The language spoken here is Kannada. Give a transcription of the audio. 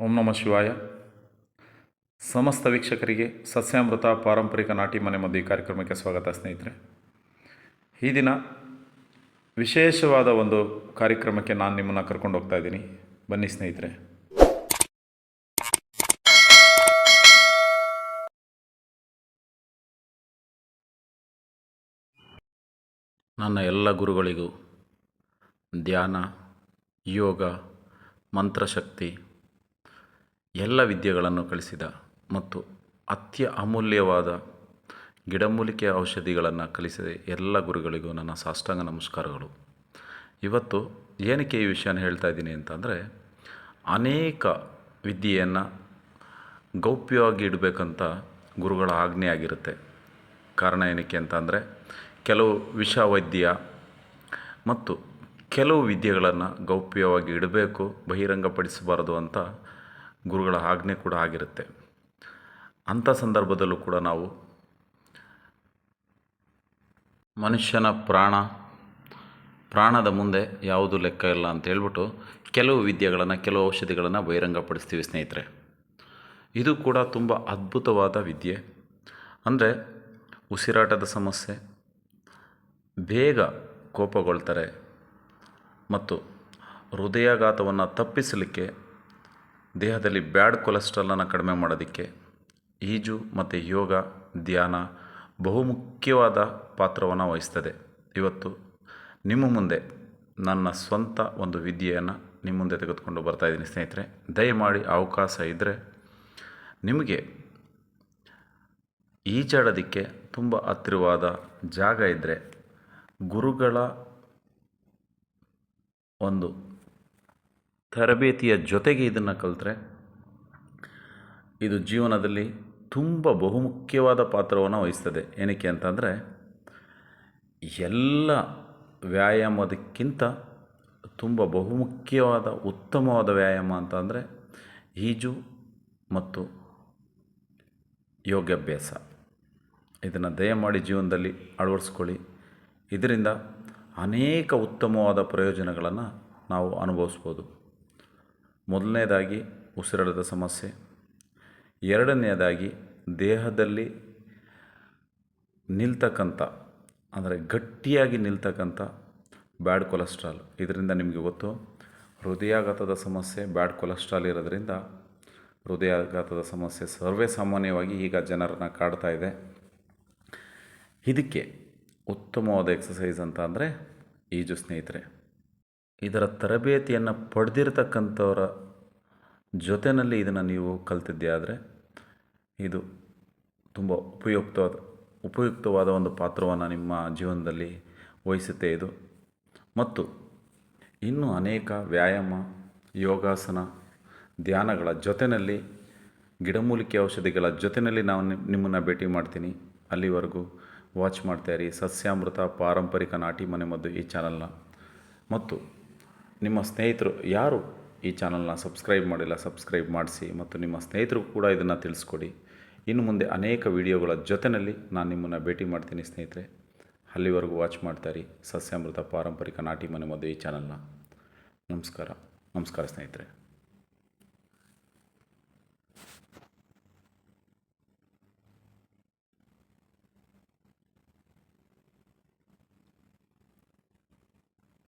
ಓಂ ನಮ ಶಿವಾಯ. ಸಮಸ್ತ ವೀಕ್ಷಕರಿಗೆ ಸಸ್ಯಾಮೃತ ಪಾರಂಪರಿಕ ನಾಟಿ ಮನೆ ಮದ್ದು ಕಾರ್ಯಕ್ರಮಕ್ಕೆ ಸ್ವಾಗತ ಸ್ನೇಹಿತರೆ. ಈ ದಿನ ವಿಶೇಷವಾದ ಒಂದು ಕಾರ್ಯಕ್ರಮಕ್ಕೆ ನಾನು ನಿಮ್ಮನ್ನು ಕರ್ಕೊಂಡು ಹೋಗ್ತಾ ಇದ್ದೀನಿ. ಬನ್ನಿ ಸ್ನೇಹಿತರೆ. ನನ್ನ ಎಲ್ಲ ಗುರುಗಳಿಗೂ ಧ್ಯಾನ, ಯೋಗ, ಮಂತ್ರಶಕ್ತಿ ಎಲ್ಲ ವಿದ್ಯೆಗಳನ್ನು ಕಲಿಸಿದ ಮತ್ತು ಅತ್ಯ ಅಮೂಲ್ಯವಾದ ಗಿಡಮೂಲಿಕೆ ಔಷಧಿಗಳನ್ನು ಕಲಿಸಿದ ಎಲ್ಲ ಗುರುಗಳಿಗೂ ನನ್ನ ಸಾಷ್ಟಾಂಗ ನಮಸ್ಕಾರಗಳು. ಇವತ್ತು ಏನಕ್ಕೆ ಈ ವಿಷಯನ ಹೇಳ್ತಾ ಇದ್ದೀನಿ ಅಂತಂದರೆ, ಅನೇಕ ವಿದ್ಯೆಯನ್ನು ಗೌಪ್ಯವಾಗಿ ಇಡಬೇಕಂತ ಗುರುಗಳ ಆಜ್ಞೆ ಆಗಿರುತ್ತೆ. ಕಾರಣ ಏನಕ್ಕೆ ಅಂತಂದರೆ, ಕೆಲವು ವಿಷ ವೈದ್ಯ ಮತ್ತು ಕೆಲವು ವಿದ್ಯೆಗಳನ್ನು ಗೌಪ್ಯವಾಗಿ ಇಡಬೇಕು, ಬಹಿರಂಗಪಡಿಸಬಾರದು ಅಂತ ಗುರುಗಳ ಆಜ್ಞೆ ಕೂಡ ಆಗಿರುತ್ತೆ. ಅಂಥ ಸಂದರ್ಭದಲ್ಲೂ ಕೂಡ ನಾವು ಮನುಷ್ಯನ ಪ್ರಾಣ, ಪ್ರಾಣದ ಮುಂದೆ ಯಾವುದು ಲೆಕ್ಕ ಇಲ್ಲ ಅಂತ ಹೇಳ್ಬಿಟ್ಟು ಕೆಲವು ವಿದ್ಯೆಗಳನ್ನು, ಕೆಲವು ಔಷಧಿಗಳನ್ನು ಬಹಿರಂಗಪಡಿಸ್ತೀವಿ ಸ್ನೇಹಿತರೆ. ಇದು ಕೂಡ ತುಂಬ ಅದ್ಭುತವಾದ ವಿದ್ಯೆ. ಅಂದರೆ ಉಸಿರಾಟದ ಸಮಸ್ಯೆ, ಬೇಗ ಕೋಪಗೊಳ್ತಾರೆ ಮತ್ತು ಹೃದಯಾಘಾತವನ್ನು ತಪ್ಪಿಸಲಿಕ್ಕೆ ದೇಹದಲ್ಲಿ ಬ್ಯಾಡ್ ಕೊಲೆಸ್ಟ್ರಾಲನ್ನು ಕಡಿಮೆ ಮಾಡೋದಕ್ಕೆ ಈಜು ಮತ್ತು ಯೋಗ, ಧ್ಯಾನ ಬಹುಮುಖ್ಯವಾದ ಪಾತ್ರವನ್ನು ವಹಿಸ್ತದೆ. ಇವತ್ತು ನಿಮ್ಮ ಮುಂದೆ ನನ್ನ ಸ್ವಂತ ಒಂದು ವಿದ್ಯೆಯನ್ನು ನಿಮ್ಮ ಮುಂದೆ ತೆಗೆದುಕೊಂಡು ಬರ್ತಾಯಿದ್ದೀನಿ ಸ್ನೇಹಿತರೆ. ದಯಮಾಡಿ ಅವಕಾಶ ಇದ್ದರೆ ನಿಮಗೆ ಈಜಾಡೋದಕ್ಕೆ ತುಂಬ ಹತ್ತಿರವಾದ ಜಾಗ ಇದ್ದರೆ ಗುರುಗಳ ಒಂದು ತರಬೇತಿಯ ಜೊತೆಗೆ ಇದನ್ನು ಕಲಿತ್ರೆ ಇದು ಜೀವನದಲ್ಲಿ ತುಂಬ ಬಹುಮುಖ್ಯವಾದ ಪಾತ್ರವನ್ನು ವಹಿಸ್ತದೆ. ಏನಕ್ಕೆ ಅಂತಂದರೆ ಎಲ್ಲ ವ್ಯಾಯಾಮದಕ್ಕಿಂತ ತುಂಬ ಬಹುಮುಖ್ಯವಾದ, ಉತ್ತಮವಾದ ವ್ಯಾಯಾಮ ಅಂತಂದರೆ ಈಜು ಮತ್ತು ಯೋಗಾಭ್ಯಾಸ. ಇದನ್ನು ದಯಮಾಡಿ ಜೀವನದಲ್ಲಿ ಅಳವಡಿಸ್ಕೊಳ್ಳಿ. ಇದರಿಂದ ಅನೇಕ ಉತ್ತಮವಾದ ಪ್ರಯೋಜನಗಳನ್ನು ನಾವು ಅನುಭವಿಸ್ಬೋದು. ಮೊದಲನೇದಾಗಿ ಉಸಿರಾಟದ ಸಮಸ್ಯೆ. ಎರಡನೆಯದಾಗಿ ದೇಹದಲ್ಲಿ ನಿಲ್ತಕ್ಕಂಥ, ಅಂದರೆ ಗಟ್ಟಿಯಾಗಿ ನಿಲ್ತಕ್ಕಂಥ ಬ್ಯಾಡ್ ಕೊಲೆಸ್ಟ್ರಾಲ್. ಇದರಿಂದ ನಿಮಗೆ ಗೊತ್ತು, ಹೃದಯಾಘಾತದ ಸಮಸ್ಯೆ, ಬ್ಯಾಡ್ ಕೊಲೆಸ್ಟ್ರಾಲ್ ಇರೋದ್ರಿಂದ ಹೃದಯಾಘಾತದ ಸಮಸ್ಯೆ ಸರ್ವೇ ಸಾಮಾನ್ಯವಾಗಿ ಈಗ ಜನರನ್ನು ಕಾಡ್ತಾ ಇದೆ. ಇದಕ್ಕೆ ಉತ್ತಮವಾದ ಎಕ್ಸಸೈಸ್ ಅಂತ ಅಂದರೆ ಈಜು ಸ್ನೇಹಿತರೆ. ಇದರ ತರಬೇತಿಯನ್ನು ಪಡೆದಿರತಕ್ಕಂಥವರ ಜೊತೆಯಲ್ಲಿ ಇದನ್ನು ನೀವು ಕಲ್ತಿದ್ದೆ ಆದರೆ ಇದು ತುಂಬ ಉಪಯುಕ್ತವಾದ ಉಪಯುಕ್ತವಾದ ಒಂದು ಪಾತ್ರವನ್ನು ನಿಮ್ಮ ಜೀವನದಲ್ಲಿ ವಹಿಸುತ್ತೆ ಇದು. ಮತ್ತು ಇನ್ನೂ ಅನೇಕ ವ್ಯಾಯಾಮ, ಯೋಗಾಸನ, ಧ್ಯಾನಗಳ ಜೊತೆಯಲ್ಲಿ ಗಿಡಮೂಲಿಕೆ ಔಷಧಿಗಳ ಜೊತೆಯಲ್ಲಿ ನಾವು ನಿಮ್ಮನ್ನು ಭೇಟಿ ಮಾಡ್ತೀನಿ. ಅಲ್ಲಿವರೆಗೂ ವಾಚ್ ಮಾಡ್ತಾಯಿರಿ ಸಸ್ಯಾಮೃತ, ಪಾರಂಪರಿಕ ನಾಟಿ ಮನೆ ಮದ್ದು ಈ ಚಾನಲ್ನ. ಮತ್ತು ನಿಮ್ಮ ಸ್ನೇಹಿತರು ಯಾರು ಈ ಚಾನಲ್ನ ಸಬ್ಸ್ಕ್ರೈಬ್ ಮಾಡಿಲ್ಲ, ಸಬ್ಸ್ಕ್ರೈಬ್ ಮಾಡಿಸಿ ಮತ್ತು ನಿಮ್ಮ ಸ್ನೇಹಿತರು ಕೂಡ ಇದನ್ನು ತಿಳಿಸ್ಕೊಡಿ. ಇನ್ನು ಮುಂದೆ ಅನೇಕ ವಿಡಿಯೋಗಳ ಜೊತೆಯಲ್ಲಿ ನಾನು ನಿಮ್ಮನ್ನು ಭೇಟಿ ಮಾಡ್ತೀನಿ ಸ್ನೇಹಿತರೆ. ಅಲ್ಲಿವರೆಗೂ ವಾಚ್ ಮಾಡ್ತಾಯಿರಿ ಸಸ್ಯಾಮೃತ ಪಾರಂಪರಿಕ ನಾಟಿ ಮನೆ ಮದುವೆ ಈ ಚಾನಲ್ನ. ನಮಸ್ಕಾರ. ನಮಸ್ಕಾರ ಸ್ನೇಹಿತರೆ.